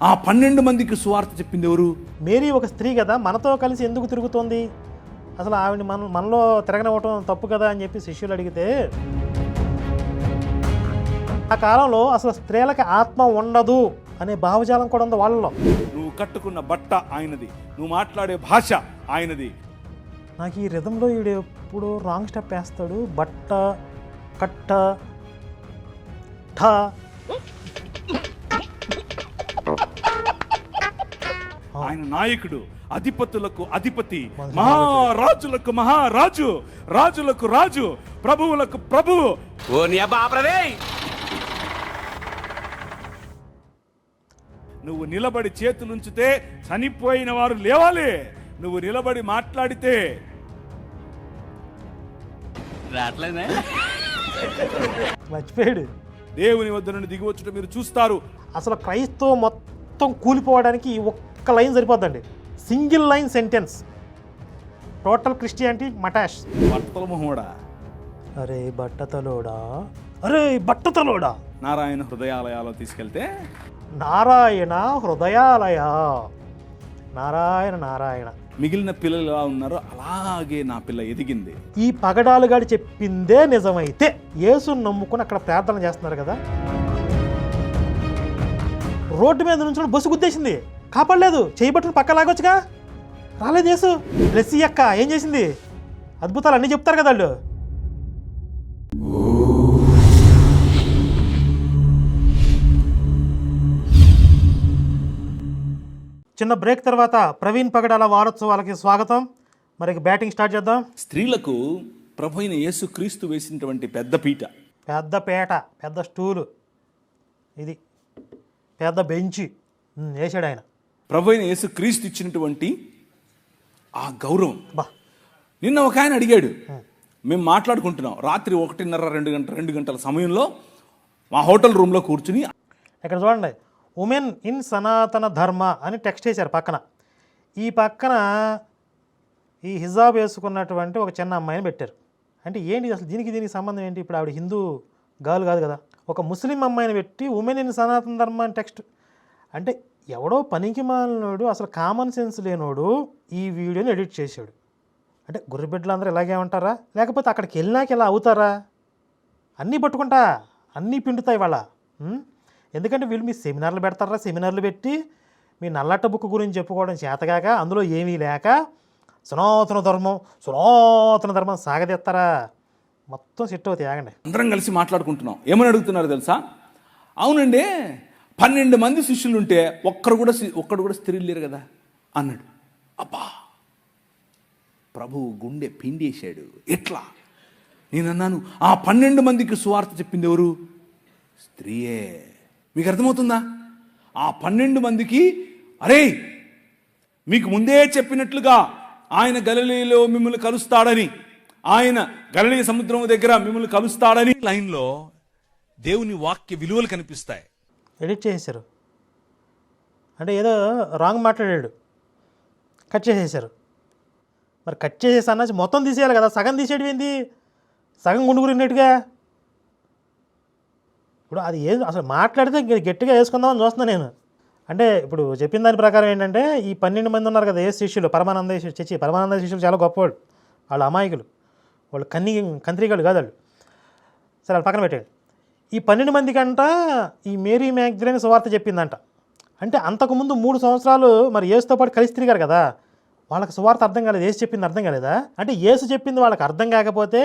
ఆ పన్నెండు మందికి సువార్త చెప్పింది ఎవరు? మేరీ ఒక స్త్రీ కదా మనతో కలిసి ఎందుకు తిరుగుతోంది? అసలు ఆవిడ మన మనలో తిరగనివ్వటం తప్పు కదా అని చెప్పి శిష్యులు అడిగితే ఆ కాలంలో అసలు స్త్రీలకి ఆత్మ ఉండదు అనే భావజాలం కూడా ఉంది వాళ్ళలో. నువ్వు కట్టుకున్న బట్ట ఆయనది నువ్వు మాట్లాడే భాష ఆయనది. నాకు ఈ రిధంలో ఈడు ఎప్పుడు రాంగ్ స్టెప్ వేస్తాడు బట్ట కట్ట ఠ. ఆయన నాయకుడు అధిపతులకు అధిపతి మహారాజులకు మహారాజు రాజులకు రాజు ప్రభువులకు ప్రభువు ఓ నీ అబ్బా ఆపరదే! నువ్వు నిలబడి చేతులుంచితే చనిపోయిన వారు లేవాలి. నువ్వు నిలబడి మాట్లాడితే రావట్లేదే? మర్చిపోయాడు. దేవుని వద్ద నుండి దిగివచ్చుట మీరు చూస్తారు. అసలు క్రైస్తవ మొత్తం కూలిపోవడానికి ఈ ఒక్క line సరిపోద్దండి. Single line sentence. Total Christianity మటాష్. బట్టల మొహోడా? అరే బట్టతలోడా? అరే బట్టతలోడా? నారాయణ హృదయాలయాలో తీసుకెళ్తే? నారాయణ హృదయాలయ? నారాయణ నారాయణ. మిగిలిన పిల్లలు ఎలా ఉన్నారో అలాగే నా పిల్ల ఎదిగింది. ఈ పగడాలుగాడు చెప్పిందే నిజమైతే యేసుని నమ్ముకుని అక్కడ ప్రార్థన చేస్తున్నారు కదా. రోడ్డు మీద నుంచి బస్సు గుద్దేసింది. కాపాడలేదు. చేయబట్టుకుని పక్క లాగొచ్చుగా. రాలేదు యేసు. ప్లస్ అక్క ఏం చేసింది? అద్భుతాలు అన్నీ చెప్తారు కదా వాళ్ళు. చిన్న బ్రేక్ తర్వాత ప్రవీణ్ పగడాల వారోత్సవాలకి స్వాగతం. మరి బ్యాటింగ్ స్టార్ట్ చేద్దాం. స్త్రీలకు ప్రభు అయిన యేసు క్రీస్తు వేసినటువంటి పెద్ద పీట. పెద్ద పేట పెద్ద స్టూలు. ఇది పెద్ద బెంచి. వేసాడు ఆయన. ప్రభు అయిన యేసు క్రీస్తు ఇచ్చినటువంటి ఆ గౌరవం. నిన్న ఒక ఆయన అడిగాడు మేము మాట్లాడుకుంటున్నాం. రాత్రి ఒకటిన్నర రెండు గంటల రెండు గంటల సమయంలో మా హోటల్ రూమ్లో కూర్చుని ఇక్కడ చూడండి. ఉమెన్ ఇన్ సనాతన ధర్మ అని టెక్స్ట్ వేశారు పక్కన. ఈ పక్కన ఈ హిజాబ్ వేసుకున్నటువంటి ఒక చిన్న అమ్మాయిని పెట్టారు. అంటే ఏంటి అసలు దీనికి దీనికి సంబంధం ఏంటి? ఇప్పుడు ఆవిడ హిందూ గాలు కాదు కదా. ఒక ముస్లిం అమ్మాయిని పెట్టి ఉమెన్ ఇన్ సనాతన ధర్మ అని టెక్స్ట్. అంటే ఎవడో పనికి మాలినోడు అసలు కామన్ సెన్స్ లేనోడు ఈ వీడియోని ఎడిట్ చేశాడు. అంటే గుర్రెబిడ్డలు అందరూ ఇలాగే ఉంటారా? లేకపోతే అక్కడికి వెళ్ళినాక ఇలా అవుతారా? అన్నీ పట్టుకుంటా అన్నీ పిండుతాయి వాళ్ళ. ఎందుకంటే వీళ్ళు మీ సెమినార్లు పెడతారా? సెమినార్లు పెట్టి మీ నల్లట బుక్ గురించి చెప్పుకోవడం చేతగాక అందులో ఏమీ లేక సనాతన ధర్మం సనాతన ధర్మం సాగదీస్తారా? మొత్తం సెట్ అవుతాయి ఆగండి. అందరం కలిసి మాట్లాడుకుంటున్నాం. ఏమని అడుగుతున్నారు తెలుసా? అవునండి. పన్నెండు మంది శిష్యులు ఉంటే ఒక్కరు కూడా ఒక్కడు కూడా స్త్రీలు లేరు కదా? అన్నాడు. అబ్బా! ప్రభువు గుండె పిండేశాడు. ఎట్లా? నేను అన్నాను ఆ పన్నెండు మందికి సువార్త చెప్పింది ఎవరు? స్త్రీయే. మీకు అర్థమవుతుందా ఆ పన్నెండు మందికి అరే మీకు ముందే చెప్పినట్లుగా ఆయన గలలీలో మిమ్మల్ని కలుస్తాడని ఆయన గలలీ సముద్రం దగ్గర మిమ్మల్ని కలుస్తాడని లైన్లో దేవుని వాక్య విలువలు కనిపిస్తాయి. ఎడిట్ చేసేసారు. అంటే ఏదో రాంగ్ మాట్లాడాడు. కట్ చేసేసారు. మరి కట్ చేసేసి అన్నది మొత్తం తీసేయాలి కదా. సగం తీసేయడం ఏంది? సగం గుండుగురినట్టుగా ఇప్పుడు అది ఏం అసలు మాట్లాడితే గట్టిగా వేసుకుందామని చూస్తున్నా నేను. అంటే ఇప్పుడు చెప్పిన దాని ప్రకారం ఏంటంటే ఈ పన్నెండు మంది ఉన్నారు కదా ఏ శిష్యులు పరమానంద చచ్చి పరమానంద శిష్యులు చాలా గొప్పవాళ్ళు. వాళ్ళు అమాయకులు. వాళ్ళు కన్ని కంత్రిగాళ్ళు కాదు వాళ్ళు. సరే వాళ్ళు పక్కన పెట్టండి ఈ పన్నెండు మంది కంట ఈ మేరీ మ్యాగ్జిన్ సువార్త చెప్పిందంట. అంటే అంతకుముందు మూడు సంవత్సరాలు మరి ఏసుతో పాటు కలిసి తిరిగారు కదా. వాళ్ళకి సువార్త అర్థం కాలేదు ఏసు చెప్పింది అర్థం కాలేదా? అంటే ఏసు చెప్పింది వాళ్ళకి అర్థం కాకపోతే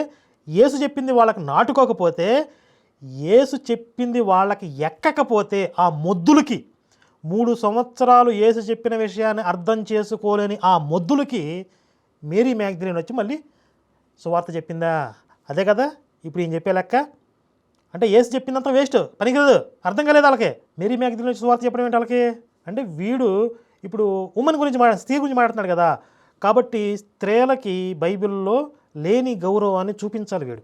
ఏసు చెప్పింది వాళ్ళకి నాటుకోకపోతే ఏసు చెప్పింది వాళ్ళకి ఎక్కకపోతే ఆ మొద్దులకి మూడు సంవత్సరాలు ఏసు చెప్పిన విషయాన్ని అర్థం చేసుకోలేని ఆ మొద్దులకి మేరీ మ్యాగ్జిన్ వచ్చి మళ్ళీ సువార్త చెప్పిందా? అదే కదా ఇప్పుడు ఏం చెప్పే లెక్క? అంటే ఏసు చెప్పిందంతా వేస్ట్. పనికిరదు. అర్థం కాలేదు వాళ్ళకి. మేరీ మ్యాగ్జిన్ నుంచి సువార్త చెప్పడం ఏంటి వాళ్ళకి? అంటే వీడు ఇప్పుడు ఉమెన్ గురించి మాట్లా స్త్రీ గురించి మాట్లాడుతున్నాడు కదా. కాబట్టి స్త్రీలకి బైబిల్లో లేని గౌరవాన్ని చూపించాలి వీడు.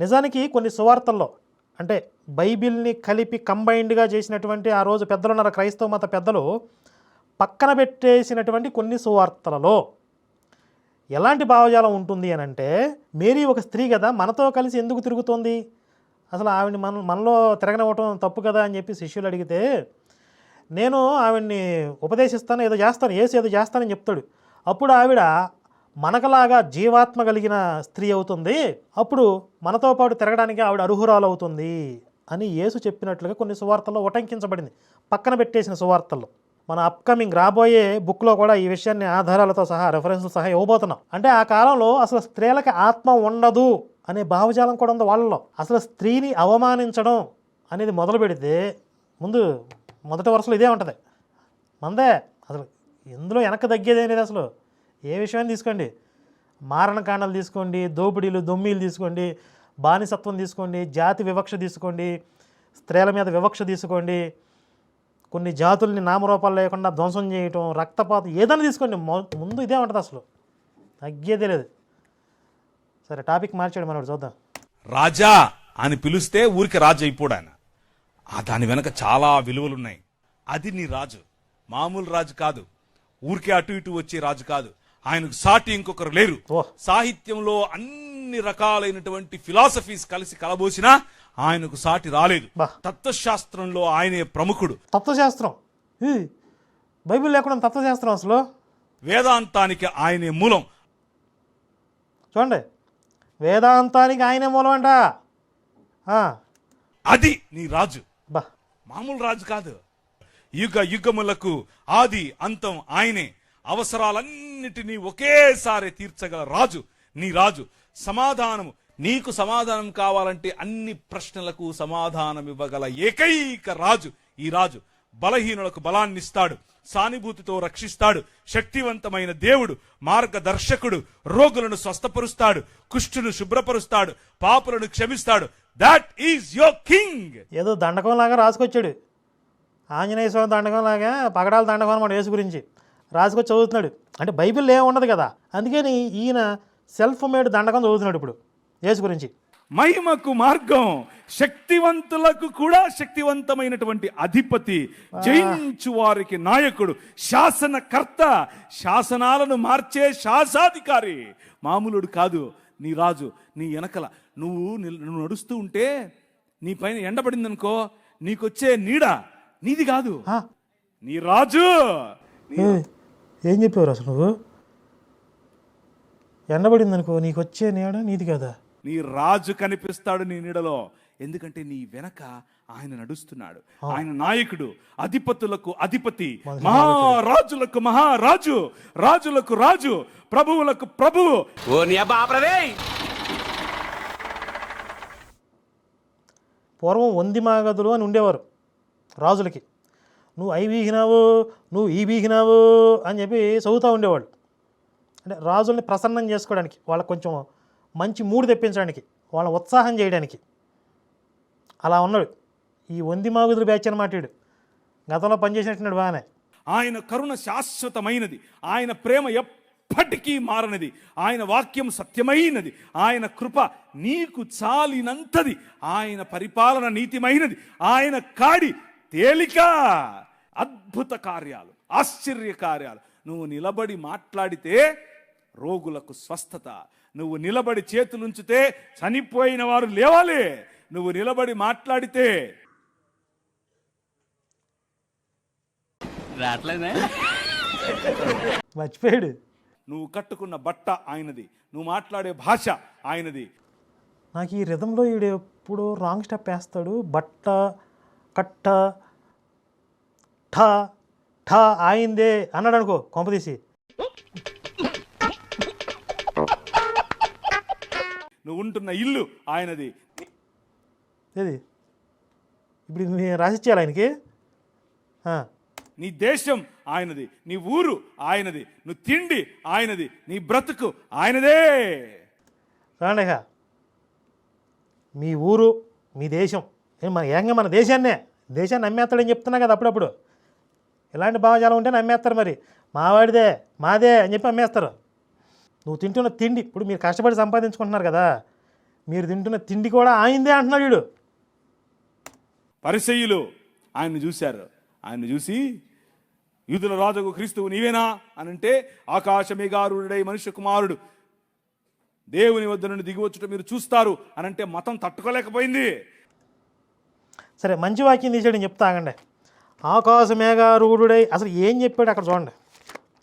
నిజానికి కొన్ని సువార్తల్లో అంటే బైబిల్ని కలిపి కంబైన్డ్గా చేసినటువంటి ఆ రోజు పెద్దలు ఉన్నారు క్రైస్తవ మత పెద్దలు పక్కన పెట్టేసినటువంటి కొన్ని సువార్తలలో ఎలాంటి భావజాలం ఉంటుంది అని అంటే మేరీ ఒక స్త్రీ కదా మనతో కలిసి ఎందుకు తిరుగుతోంది? అసలు ఆవిడ మన మనలో తిరగనివ్వటం తప్పు కదా అని చెప్పి శిష్యులు అడిగితే నేను ఆవిడ్ని ఉపదేశిస్తాను ఏదో చేస్తాను ఏసు ఏదో చేస్తానని చెప్తాడు. అప్పుడు ఆవిడ మనకలాగా జీవాత్మ కలిగిన స్త్రీ అవుతుంది. అప్పుడు మనతో పాటు తిరగడానికి ఆవిడ అర్హురాలు అవుతుంది. అని యేసు చెప్పినట్లుగా కొన్ని సువార్తల్లో ఉటంకించబడింది. పక్కన పెట్టేసిన సువార్తల్లో. మన అప్కమింగ్ రాబోయే బుక్లో కూడా ఈ విషయాన్ని ఆధారాలతో సహా రెఫరెన్స్లు సహా ఇవ్వబోతున్నాం. అంటే ఆ కాలంలో అసలు స్త్రీలకి ఆత్మ ఉండదు. అనే భావజాలం కూడా ఉంది వాళ్ళలో. అసలు స్త్రీని అవమానించడం అనేది మొదలు పెడితే ముందు మొదటి వరుసలో ఇదే ఉంటుంది. మందే అసలు ఎందులో వెనక తగ్గేది లేదు అసలు. ఏ విషయాన్ని తీసుకోండి. మారణకాండాలు తీసుకోండి దోపిడీలు దొమ్మీలు తీసుకోండి బానిసత్వం తీసుకోండి జాతి వివక్ష తీసుకోండి స్త్రీల మీద వివక్ష తీసుకోండి కొన్ని జాతుల్ని నామరూపాలు లేకుండా ధ్వంసం చేయటం రక్తపాతం ఏదైనా తీసుకోండి. మొ- ముందు ఇదే ఉంటుంది అసలు. తగ్గేదే లేదు. సరే టాపిక్ మార్చాడు మనోడు చూద్దాం. రాజా అని పిలిస్తే ఊరికి రాజు అయిపోడు ఆయన ఆ దాని వెనక చాలా విలువలున్నాయి. అది నీ రాజు. మామూలు రాజు కాదు. ఊరికే అటు ఇటు వచ్చే రాజు కాదు. ఆయనకు సాటి ఇంకొకరు లేరు. సాహిత్యంలో అన్ని రకాలైనటువంటి ఫిలాసఫీస్ కలిసి కలబోసినా ఆయనకు సాటి రాలేదు. తత్వశాస్త్రంలో ఆయనే ప్రముఖుడు. తత్వశాస్త్రం? బైబిల్ లేకుండా తత్వశాస్త్రం అసలు? వేదాంతానికి ఆయనే మూలం. చూడండి. వేదాంతానికి ఆయనే మూలం అంట ఆ, అది నీ రాజు. బా. మామూలు రాజు కాదు. యుగ యుగములకు ఆది అంతం ఆయనే. అవసరాలన్నిటినీ ఒకేసారి తీర్చగల రాజు నీ రాజు. సమాధానము. నీకు సమాధానం కావాలంటే అన్ని ప్రశ్నలకు సమాధానం ఇవ్వగల ఏకైక రాజు ఈ రాజు. బలహీనులకు బలాన్నిస్తాడు. సానుభూతితో రక్షిస్తాడు. శక్తివంతమైన దేవుడు మార్గదర్శకుడు రోగులను స్వస్థపరుస్తాడు కుష్ఠును శుభ్రపరుస్తాడు పాపులను క్షమిస్తాడు. దాట్ ఈజ్ యోర్ కింగ్ ఏదో దండకం లాగా రాసుకొచ్చాడు. ఆంజనేయ స్వామి దండకం లాగా పగడాల దండకం అనమాట యేసు గురించి. రాసుకొచ్చి చదువుతున్నాడు. అంటే బైబిల్ ఏమి ఉండదు కదా. అందుకని ఈయన సెల్ఫ్ మేడ్ దండకం చదువుతున్నాడు ఇప్పుడు యేసు గురించి. మహిమకు మార్గం శక్తివంతులకు కూడా శక్తివంతమైనటువంటి అధిపతి జయించు వారికి నాయకుడు శాసనకర్త శాసనాలను మార్చే శాసాధికారి. మామూలుడు కాదు నీ రాజు నీ వెనకల. నువ్వు నువ్వు నడుస్తూ ఉంటే నీ పైన ఎండబడిందనుకో నీకొచ్చే నీడ నీది కాదు. నీ రాజు! ఏ, చెప్పేవారు అసలు నువ్వు? ఎండబడింది అనుకో నీకు వచ్చే నీడ నీది కదా. నీ రాజు కనిపిస్తాడు నీ నీడలో. ఎందుకంటే నీ వెనక ఆయన నడుస్తున్నాడు. ఆయన నాయకుడు అధిపతులకు అధిపతి మహారాజులకు మహారాజు రాజులకు రాజు ప్రభువులకు ప్రభువు పూర్వం వంది మాగదులు అని ఉండేవారు రాజులకి. నువ్వు అవి బీగినావు నువ్వు ఈ బీగినావు అని చెప్పి చదువుతూ ఉండేవాళ్ళు. అంటే రాజుల్ని ప్రసన్నం చేసుకోవడానికి వాళ్ళకి కొంచెం మంచి మూడు తెప్పించడానికి వాళ్ళ ఉత్సాహం చేయడానికి. అలా ఉన్నాడు. ఈ వంది మాగుదులు బ్యాచ్ అనమాట వీడు గతంలో పనిచేసినట్టున్నాడు బాగానే. ఆయన కరుణ శాశ్వతమైనది. ఆయన ప్రేమ ఎప్పటికీ మారనిది. ఆయన వాక్యం సత్యమైనది. ఆయన కృప నీకు చాలినంతది. ఆయన పరిపాలన నీతిమైనది. ఆయన కాడి తేలిక అద్భుత కార్యాలు ఆశ్చర్య కార్యాలు. నువ్వు నిలబడి మాట్లాడితే రోగులకు స్వస్థత నువ్వు నిలబడి చేతులుంచితే చనిపోయిన వారు లేవాలి. నువ్వు నిలబడి మాట్లాడితే మర్చిపోయాడు. నువ్వు కట్టుకున్న బట్ట ఆయనది. నువ్వు మాట్లాడే భాష ఆయనది. నాకు ఈ రిధంలో ఈడు ఎప్పుడు రాంగ్ స్టెప్ వేస్తాడు. బట్ట కట్ట ఠ ఠ ఆయిందే అన్నాడు అనుకో కొంపదీసి నువ్వు ఉంటున్న ఇల్లు ఆయనది. ఏది? ఇప్పుడు నేను రాసిచ్చేయాలి ఆయనకి? నీ దేశం ఆయనది నీ ఊరు ఆయనది నువ్వు తిండి ఆయనది నీ బ్రతుకు ఆయనదే. ఇక మీ ఊరు మీ దేశం. మన ఏకంగా మన దేశాన్నే. దేశాన్ని నమ్మేస్తాడని చెప్తున్నా కదా అప్పుడప్పుడు. ఇలాంటి భావజాలం ఉంటే నమ్మేస్తారు మరి. మావాడిదే మాదే అని చెప్పి అమ్మేస్తారు నువ్వు తింటున్న తిండి ఇప్పుడు మీరు కష్టపడి సంపాదించుకుంటున్నారు కదా మీరు తింటున్న తిండి కూడా ఆయిందే అంటున్నాడు వీడు. పరిసయ్యులు ఆయన్ని చూశారు. ఆయన్ని చూసి యూదుల రాజుకు క్రీస్తువు నీవేనా? అని అంటే ఆకాశమేగారుడై మనుష్య కుమారుడు. దేవుని వద్ద నుండి దిగివచ్చుట మీరు చూస్తారు. అని అంటే మతం తట్టుకోలేకపోయింది. సరే మంచి వాక్యం తీసాడు నేను చెప్తా ఆగండి. ఆకాశ మేఘారూఢుడై అసలు ఏం చెప్పాడు అక్కడ చూడండి.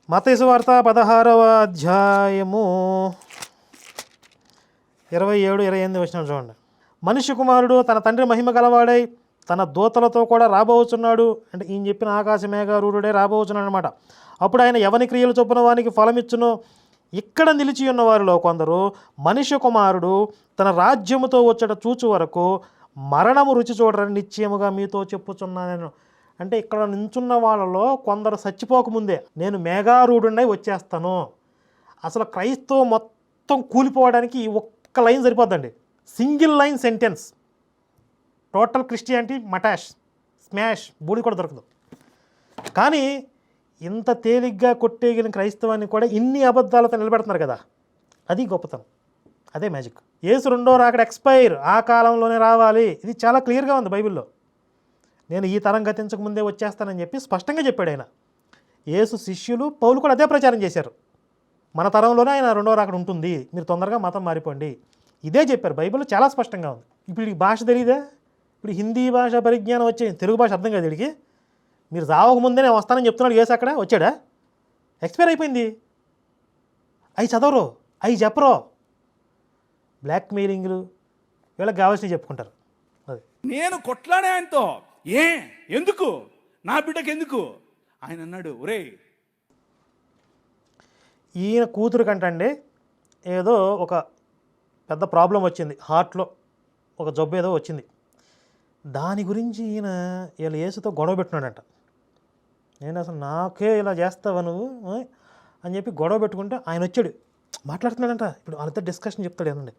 మతేసు వార్త పదహారవ అధ్యాయము ఇరవై ఏడు ఇరవై ఎనిమిది వచ్చిన చూడండి. మనిషి కుమారుడు తన తండ్రి మహిమ గలవాడై తన దూతలతో కూడా రాబోచున్నాడు అంటే ఈయన చెప్పిన ఆకాశ మేఘారూఢుడే రాబోచున్నాడు అనమాట అప్పుడు ఆయన ఎవని క్రియలు చొప్పున వానికి ఫలమిచ్చును. ఇక్కడ నిలిచి ఉన్న వారిలో కొందరు మనిషి కుమారుడు తన రాజ్యముతో వచ్చట చూచు వరకు మరణము రుచి చూడరని నిశ్చయముగా మీతో చెప్పుచున్నాను అంటే ఇక్కడ నించున్న వాళ్ళలో కొందరు చచ్చిపోకముందే నేను మేఘారూఢుండై వచ్చేస్తాను. అసలు క్రైస్తవ మొత్తం కూలిపోవడానికి ఒక్క line సరిపోద్దండి. Single line sentence. Total Christianity మటాష్ smash బూడి కూడా దొరకదు. కానీ ఇంత తేలిగ్గా కొట్టేగిన క్రైస్తవాన్ని కూడా ఇన్ని అబద్ధాలతో నిలబెడుతున్నారు కదా అది గొప్పతనం. అదే మ్యాజిక్. ఏసు రెండో రాకడ ఎక్స్పైర్ ఆ కాలంలోనే రావాలి. ఇది చాలా క్లియర్గా ఉంది బైబిల్లో. నేను ఈ తరం గతించక ముందే వచ్చేస్తానని చెప్పి స్పష్టంగా చెప్పాడు ఆయన. యేసు శిష్యులు పౌలు కూడా అదే ప్రచారం చేశారు. మన తరంలోనే ఆయన రెండవ రాకడ ఉంటుంది. మీరు తొందరగా మతం మారిపోండి. ఇదే చెప్పారు. బైబిల్ చాలా స్పష్టంగా ఉంది. ఇప్పుడు ఈ భాష తెలియదా ఇప్పుడు హిందీ భాష పరిజ్ఞానం వచ్చే తెలుగు భాష అర్థం కాదు వీడికి. మీరు రావక ముందే నేను వస్తానని చెప్తున్నాడు యేసు అక్కడ. వచ్చాడా? ఎక్స్పైర్ అయిపోయింది. అవి చదవరు. అవి చెప్పరు. బ్లాక్ మెయిలింగ్లు వీళ్ళకి కావాల్సినవి చెప్పుకుంటారు. అది. నేను కొట్లాడే ఆయనతో ఏ? ఎందుకు? నా బిడ్డకి ఎందుకు? ఆయన అన్నాడు ఒరే ఈయన కూతురు కంటండి ఏదో ఒక పెద్ద ప్రాబ్లం వచ్చింది. హార్ట్లో ఒక జబ్బు ఏదో వచ్చింది. దాని గురించి ఈయన వీళ్ళ యేసుతో గొడవ పెట్టున్నాడంట. నేను అసలు నాకే ఇలా చేస్తావా నువ్వు? అని చెప్పి గొడవ పెట్టుకుంటే ఆయన వచ్చాడు. మాట్లాడుతున్నాడంట. ఇప్పుడు వాళ్ళతో డిస్కషన్ చెప్తాడు ఏనండి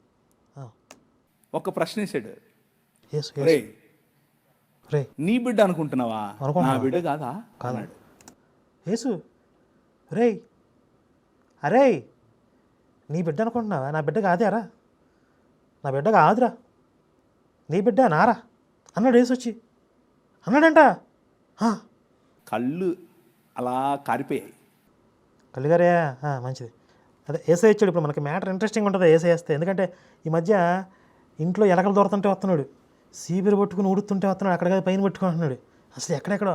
ఒక ప్రశ్న వేసాడు. నీ బిడ్డ అనుకుంటున్నావా? నా. బిడ్డ కాదా? అన్నాడు యేసు. రేయ్. అరే. నీ బిడ్డ అనుకుంటున్నావా? నా బిడ్డ కాదేరా. నా బిడ్డ కాదురా. నీ బిడ్డ నారా? అన్నాడు యేసు వచ్చి అన్నాడంట. "ఆ, కళ్ళు అలా కారిపోయాయి. కళ్ళుగారే ఆ, మంచిది. అదే ఏసై ఇచ్చాడు. ఇప్పుడు మనకి మ్యాటర్ ఇంట్రెస్టింగ్ ఉంటుంది ఏసై వేస్తే ఎందుకంటే ఈ మధ్య ఇంట్లో ఎలకలు దొరుకుతుంటే వస్తున్నాడు. సీబీరు పట్టుకుని ఉడుతుంటే వస్తున్నాడు అక్కడ కాదు పైన పట్టుకుంటున్నాడు. అసలు ఎక్కడెక్కడ?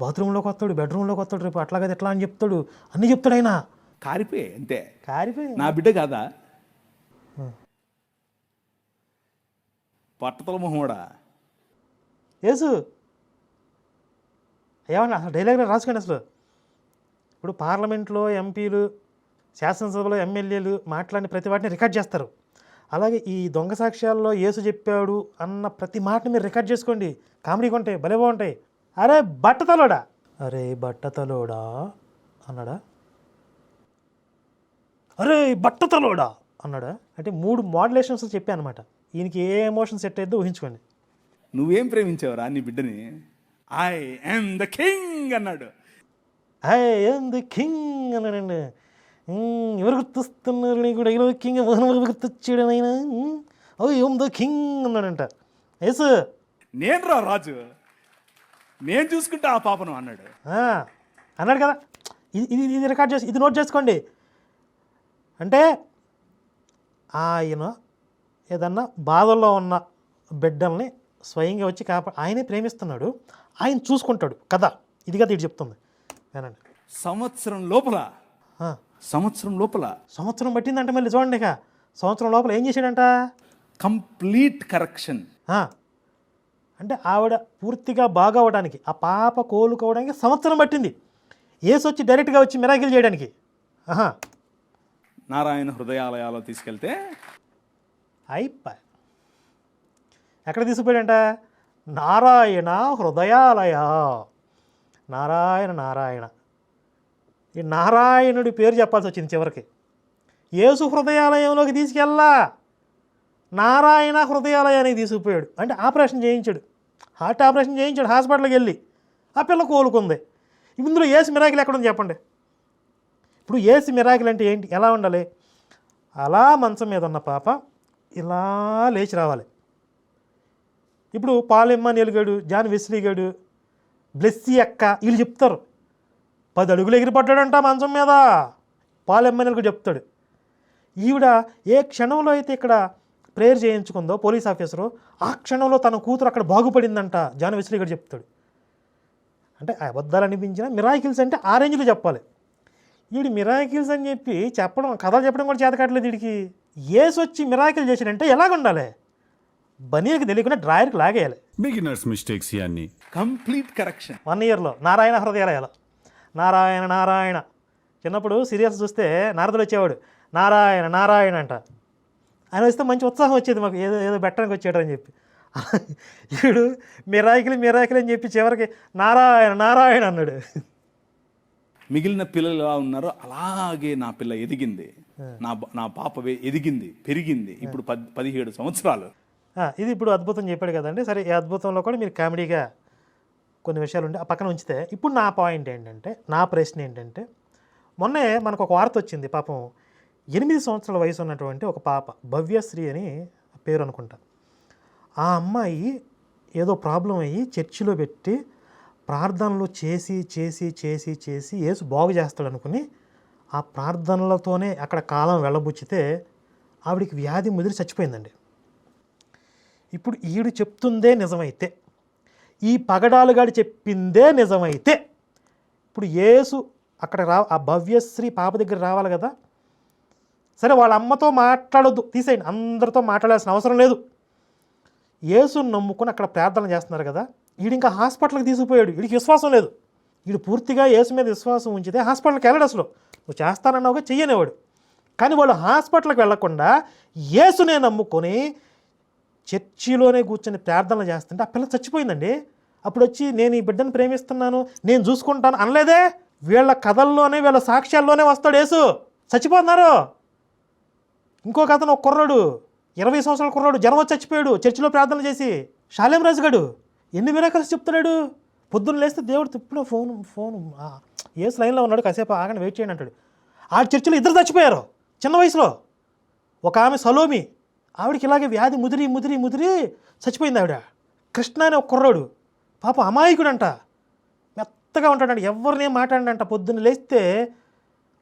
బాత్రూంలోకి వస్తాడు బెడ్రూమ్లోకి వస్తాడు రేపు అట్లా కదా ఎట్లా అని చెప్తాడు. అన్నీ చెప్తాడు ఆయన. కారిపోయాయి అంతే. కారిపోయి. నా బిడ్డ కాదా? పట్టతల మొహోడా యేసు ఏమన్నా అసలు డైలాగ్ రాసుకోండి అసలు. ఇప్పుడు పార్లమెంట్లో ఎంపీలు శాసనసభలో ఎమ్మెల్యేలు మాట్లాడిన ప్రతి వాటిని రికార్డ్ చేస్తారు. అలాగే ఈ దొంగ సాక్ష్యాల్లో యేసు చెప్పాడు అన్న ప్రతి మాటని మీరు రికార్డ్ చేసుకోండి. కామెడీగా ఉంటాయి భలే బాగుంటాయి. అరే బట్టతలోడా అరే బట్టతలోడా అన్నాడా? అరే బట్టతలోడా అన్నాడా? అంటే మూడు మోడ్యులేషన్స్ చెప్పాను అనమాట ఈయనకి ఏ ఎమోషన్ సెట్ అయితే ఊహించుకోండి. నువ్వేం ప్రేమించావురా నీ బిడ్డని? ఐ am ద కింగ్ అన్నాడు. ఐ ఎమ్ ది కింగ్ అన్నాడండి. "మ్మ్, ఎవరు గుర్తొస్తున్నారు నీకు డైలాగ్ కింగ్ మోహన్ గుర్తొచ్చాడు ఆయన ఓ ఎమ్ ద కింగ్ అన్నాడంట ఎస్ నేను రా రాజు నేను చూసుకుంటా ఆ పాపను అన్నాడు అన్నాడు కదా ఇది ఇది రికార్డ్ చేసి ఇది నోట్ చేసుకోండి అంటే ఆయన ఏదన్నా బాధల్లో ఉన్న బిడ్డల్ని స్వయంగా వచ్చి కాపా ఆయనే ప్రేమిస్తున్నాడు ఆయన చూసుకుంటాడు కదా ఇది కదా ఇటు చెప్తుంది వినండి సంవత్సరం లోపల. సంవత్సరం లోపల. సంవత్సరం పట్టిందంటే మళ్ళీ చూడండి ఇక. సంవత్సరం లోపల ఏం చేశాడంట? కంప్లీట్ కరెక్షన్ అంటే ఆవిడ పూర్తిగా బాగవడానికి ఆ పాప కోలుకోవడానికి సంవత్సరం పట్టింది. ఏసు వచ్చి డైరెక్ట్గా వచ్చి మిరాకిల్ చేయడానికి. ఆహా. నారాయణ హృదయాలయాలో తీసుకెళ్తే? అయిపోయి ఎక్కడ తీసుకుపోయాడంట? నారాయణ హృదయాలయ. నారాయణ నారాయణ. ఈ నారాయణుడి పేరు చెప్పాల్సి వచ్చింది చివరికి. యేసు హృదయాలయంలోకి తీసుకెళ్ళా. నారాయణ హృదయాలయానికి తీసుకుపోయాడు. అంటే ఆపరేషన్ చేయించాడు. హార్ట్ ఆపరేషన్ చేయించాడు. హాస్పిటల్కి వెళ్ళి ఆ పిల్ల కోలుకుంది. ఇందులో ఏసు మిరాకిల్ ఎక్కడుంది చెప్పండి. ఇప్పుడు ఏసు మిరాకిల్ అంటే ఏంటి? ఎలా ఉండాలి? అలా మంచం మీద ఉన్న పాప ఇలా లేచి రావాలి. ఇప్పుడు పాలెమ్మ నిలిగాడు జాన్ వెస్లీగాడు బ్లెస్సీ అక్క వీళ్ళు చెప్తారు. పది అడుగులు ఎగిరిపడ్డాడంట మంచం మీద. పాలెమ్మానియల్కి చెప్తాడు. ఈవిడ ఏ క్షణంలో అయితే ఇక్కడ ప్రేయర్ చేయించుకుందో పోలీస్ ఆఫీసరు ఆ క్షణంలో తన కూతురు అక్కడ బాగుపడిందంట జాన్ వెస్లీ గడు చెప్తాడు. అంటే అబద్ధాలు అనిపించిన మిరాకిల్స్ అంటే ఆ రేంజ్లో చెప్పాలి. వీడు మిరాకిల్స్ అని చెప్పి చెప్పడం కథలు చెప్పడం కూడా చేత కావట్లేదు వీడికి ఏసు వచ్చి మిరాకిల్ చేసాడంటే ఎలాగ ఉండాలి బనీలకు తెలియకుండా డ్రాయర్కి లాగేయాలి. బిగినర్స్ మిస్టేక్స్ ఇవన్నీ కంప్లీట్ కరెక్షన్ వన్ ఇయర్లో నారాయణ హృదయాలయాలు. నారాయణ నారాయణ. చిన్నప్పుడు సీరియల్స్ చూస్తే నారదుడు వచ్చేవాడు. నారాయణ నారాయణ అంట. ఆయన వస్తే మంచి ఉత్సాహం వచ్చేది మాకు. ఏదో ఏదో పెట్టడానికి వచ్చాడు అని చెప్పి. వీడు మిరాకిలి మిరాకిలి అని చెప్పి చివరికి నారాయణ నారాయణ అన్నాడు. మిగిలిన పిల్లలు ఎలా ఉన్నారో అలాగే నా పిల్ల ఎదిగింది. నా నా పాప ఎదిగింది పెరిగింది ఇప్పుడు పద్ పదిహేడు సంవత్సరాలు. ఇది ఇప్పుడు అద్భుతం చెప్పాడు కదండి. సరే ఈ అద్భుతంలో కూడా మీరు కామెడీగా కొన్ని విషయాలు ఉంటే ఆ పక్కన ఉంచితే ఇప్పుడు నా పాయింట్ ఏంటంటే నా ప్రశ్న ఏంటంటే మొన్నే మనకు ఒక వార్త వచ్చింది పాపం. ఎనిమిది సంవత్సరాల వయసు ఉన్నటువంటి ఒక పాప భవ్యశ్రీ అని పేరు అనుకుంటా. ఆ అమ్మాయి ఏదో ప్రాబ్లం అయ్యి చర్చిలో పెట్టి ప్రార్థనలు చేసి చేసి చేసి చేసి యేసు బాగు చేస్తాడు అనుకుని ఆ ప్రార్థనలతోనే అక్కడ కాలం వెళ్ళబుచ్చితే ఆవిడికి వ్యాధి ముదిరి చచ్చిపోయిందండి. ఇప్పుడు ఈడు చెప్తుందే నిజమైతే ఈ పగడాలుగాడు చెప్పిందే నిజమైతే. ఇప్పుడు యేసు అక్కడ రా ఆ భవ్యశ్రీ పాప దగ్గర రావాలి కదా. సరే వాళ్ళ అమ్మతో మాట్లాడొద్దు. తీసేయండి. అందరితో మాట్లాడాల్సిన అవసరం లేదు. యేసును నమ్ముకుని అక్కడ ప్రార్థన చేస్తున్నారు కదా. వీడు ఇంకా హాస్పిటల్కి తీసుకుపోయాడు. వీడికి విశ్వాసం లేదు. వీడు పూర్తిగా యేసు మీద విశ్వాసం ఉంచితే హాస్పిటల్కి వెళ్ళడు అసలు నువ్వు చేస్తానన్నావుగా చెయ్యనేవాడు. కానీ వాళ్ళు హాస్పిటల్కి వెళ్ళకుండా యేసునే నమ్ముకొని చర్చిలోనే కూర్చొని ప్రార్థనలు చేస్తుంటే ఆ పిల్ల చచ్చిపోయిందండి. అప్పుడు వచ్చి నేను ఈ బిడ్డను ప్రేమిస్తున్నాను నేను చూసుకుంటాను అనలేదే? వీళ్ళ కథల్లోనే వీళ్ళ సాక్ష్యాల్లోనే వస్తాడు యేసు. చచ్చిపోతున్నారు. ఇంకొక అతను ఒక కుర్రాడు ఇరవై సంవత్సరాల కుర్రాడు జనం చచ్చిపోయాడు చర్చిలో ప్రార్థన చేసి. షాలేం రాజుగాడు ఎన్ని మిరాకల్స్ చెప్తున్నాడు? పొద్దున్న లేస్తే దేవుడు తిప్పులో ఫోన్ ఫోన్ ఏసు లైన్లో ఉన్నాడు కాసేపు ఆగండి వెయిట్ చేయండి అంటాడు. ఆ చర్చిలో ఇద్దరు చచ్చిపోయారు చిన్న వయసులో. ఒక ఆమె సలోమి ఆవిడకి ఇలాగే వ్యాధి ముదిరి ముదిరి ముదిరి చచ్చిపోయింది ఆవిడ. కృష్ణ అనే ఒక కుర్రాడు. పాప అమాయకుడంట. మెత్తగా ఉంటాడంట. ఎవరిని మాట్లాడంట పొద్దున్న లేస్తే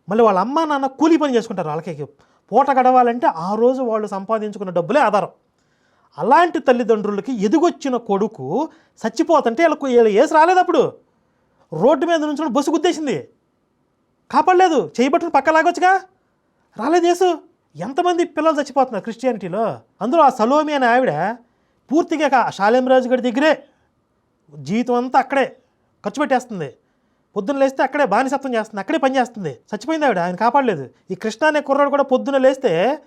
మళ్ళీ వాళ్ళ అమ్మ నాన్న కూలీ పని చేసుకుంటారు వాళ్ళకి పూట గడవాలంటే ఆ రోజు వాళ్ళు సంపాదించుకున్న డబ్బులే ఆధారం. అలాంటి తల్లిదండ్రులకి ఎదుగొచ్చిన కొడుకు చచ్చిపోతుంటే వీళ్ళకు వీళ్ళు ఏసు రాలేదు అప్పుడు. రోడ్డు మీద నుంచి బస్సు గుద్దేసింది. కాపాడలేదు. చేయబట్టును పక్క లాగొచ్చుగా రాలేదు ఏసు. ఎంతమంది పిల్లలు చచ్చిపోతున్నారు క్రిస్టియానిటీలో? అందులో ఆ సలోమి అనే ఆవిడ పూర్తిగా కా- రాజు గారి దగ్గరే జీవితం అంతా అక్కడే ఖర్చు పెట్టేస్తుంది. పొద్దున్న లేస్తే అక్కడే బానిసత్వం చేస్తుంది అక్కడే పనిచేస్తుంది చచ్చిపోయింది ఆవిడ ఆయన కాపాడలేదు. ఈ కృష్ణ అనే కుర్రాడు కూడా పొద్దున్న లేస్తే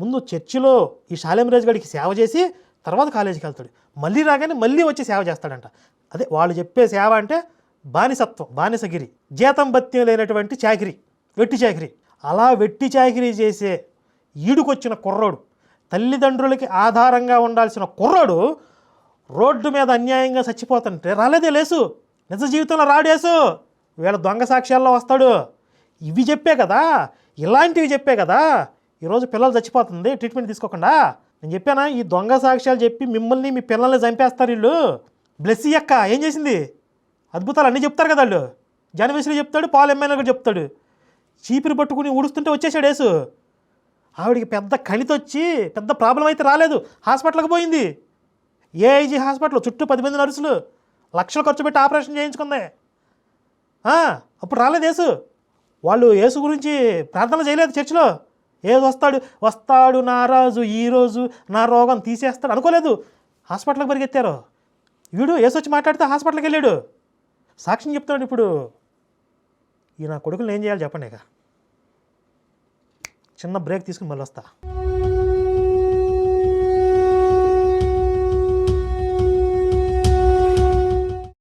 ముందు చర్చిలో ఈ శాలేం రాజు గడికి సేవ చేసి తర్వాత కాలేజీకి వెళ్తాడు. మళ్ళీ రాగానే మళ్ళీ వచ్చి సేవ చేస్తాడంట. అదే వాళ్ళు చెప్పే సేవ అంటే బానిసత్వం బానిసగిరి జీతం బత్యం లేనటువంటి చాకిరి వెట్టి చాకిరి. అలా వెట్టి చాకిరీ చేసే ఈడుకొచ్చిన కుర్రోడు. తల్లిదండ్రులకి ఆధారంగా ఉండాల్సిన కుర్రోడు రోడ్డు మీద అన్యాయంగా చచ్చిపోతుంటే రాలేదే లేసు నిజ జీవితంలో రాడేసు వీళ్ళ దొంగ సాక్ష్యాల్లో వస్తాడు. ఇవి చెప్పే కదా ఇలాంటివి చెప్పే కదా ఈరోజు పిల్లలు చచ్చిపోతుంది ట్రీట్మెంట్ తీసుకోకుండా. నేను చెప్పానా ఈ దొంగ సాక్ష్యాలు చెప్పి మిమ్మల్ని మీ పిల్లల్ని చంపేస్తారు వీళ్ళు. బ్లెస్సీ అక్క ఏం చేసింది? అద్భుతాలు అన్నీ చెప్తారు కదా వాళ్ళు. జనవేశ్వరి చెప్తాడు పాల్ ఎమ్మెల్యే కూడా చెప్తాడు. చీపిరి పట్టుకుని ఊడుస్తుంటే వచ్చేసాడు ఆవిడికి పెద్ద కణితొచ్చి పెద్ద ప్రాబ్లం అయితే రాలేదు. హాస్పిటల్కి పోయింది. ఏఐజీ హాస్పిటల్ చుట్టూ పది మంది నర్సులు లక్షలు ఖర్చు పెట్టి ఆపరేషన్ చేయించుకుంది అప్పుడు రాలేదు యేసు. వాళ్ళు యేసు గురించి ప్రార్థన చేయలేదు చర్చిలో. ఏది వస్తాడు? వస్తాడు నా రాజు ఈరోజు నా రోగం తీసేస్తాడు అనుకోలేదు. హాస్పిటల్కి పరిగెత్తారు. వీడు యేసు వచ్చి మాట్లాడితే హాస్పిటల్కి వెళ్ళాడు. సాక్ష్యం చెప్తాడు ఇప్పుడు. ఈ నా కొడుకులు ఏం చేయాలి చెప్పండి ఇక. చిన్న బ్రేక్ తీసుకుని మళ్ళీ వస్తా